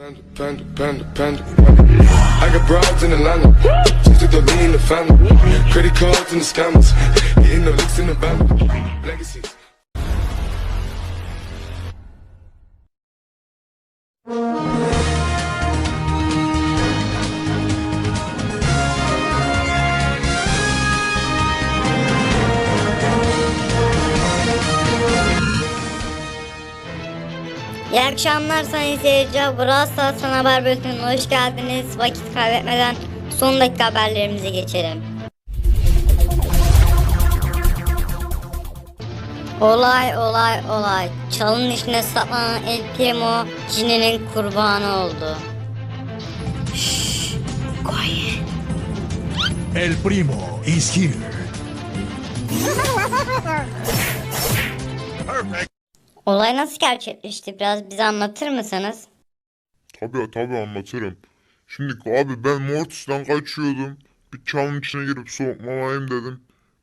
Panda, panda, panda, panda. I got broads in Atlanta. Just took the lean the family. Credit cards and the scammers. Hitting the licks in the van. Legacies. İyi akşamlar sayın seyirciler. Brawl Stars'ın haber bültenine hoş geldiniz. Vakit kaybetmeden son dakika haberlerimize geçelim. Olay olay olay. Çalın içine saklanan El Primo cininin kurbanı oldu. Şşş, quiet. El Primo is here. Olay nasıl gerçekleşti? Biraz bize anlatır mısınız? Tabii tabii anlatırım. Şimdi abi ben Mortis'ten kaçıyordum. Bir çalın içine girip soğukmalayım dedim.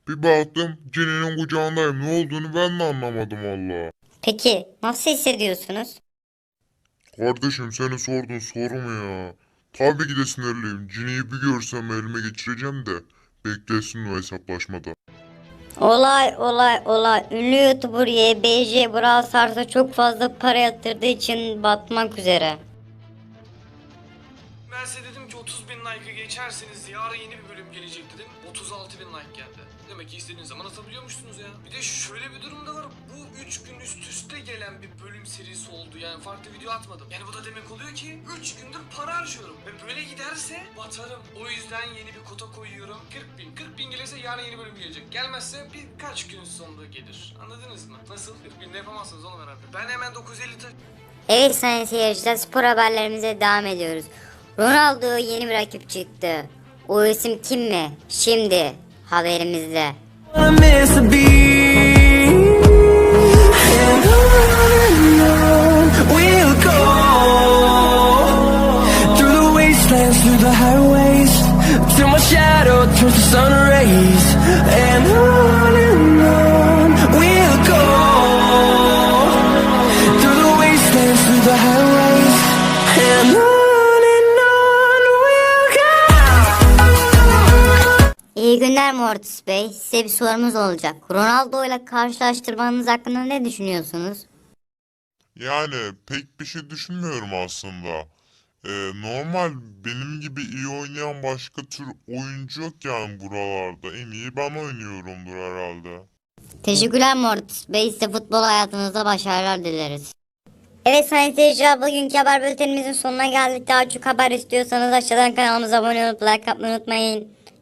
Bir baktım Jenny'nin kucağındayım. Ne olduğunu ben de anlamadım valla. Peki nasıl hissediyorsunuz? Kardeşim seni sordun soru mu ya? Tabii ki de sinirliyim. Jenny'yi bir görsem elime geçireceğim de. Beklesin o hesaplaşmada. Olay olay olay. Ünlü YouTuber YBJ Brawl Stars'a çok fazla para yatırdığı için batmak üzere. Ki 30 bin like'ı geçerseniz yarın yeni bir bölüm gelecek dedim. 36 bin like geldi. Demek ki istediğiniz zaman atabiliyormuşsunuz ya. Bir de şöyle bir durum da var. Bu 3 gün üst üste gelen bir bölüm serisi oldu. Yani farklı video atmadım. Yani bu da demek oluyor ki 3 gündür para harcıyorum. Ve böyle giderse batarım. O yüzden yeni bir kota koyuyorum. 40 bin. 40 bin gelirse yarın yeni bölüm gelecek. Gelmezse birkaç gün sonra gelir. Anladınız mı? Nasıl? 40 binde yapamazsınız oğlum herhalde. Ben hemen 950 ta- Evet sayın seyirciler spor haberlerimize devam ediyoruz. Ronaldo yeni bir rakip çıktı. O isim kim mi? Şimdi haberimizde. I through the highways, till my shadow turns to sun rays, and on İyi günler Mortis Bey. Size bir sorumuz olacak. Ronaldo ile karşılaştırmanız hakkında ne düşünüyorsunuz? Yani pek bir şey düşünmüyorum aslında. Ee, normal benim gibi iyi oynayan başka tür oyuncu yok yani buralarda. En iyi ben oynuyorumdur herhalde. Teşekkürler Mortis Bey. Size futbol hayatınızda başarılar dileriz. Evet sayın seyirciler bugünkü haber bültenimizin sonuna geldik. Daha çok haber istiyorsanız aşağıdan kanalımıza abone olup like atmayı unutmayın.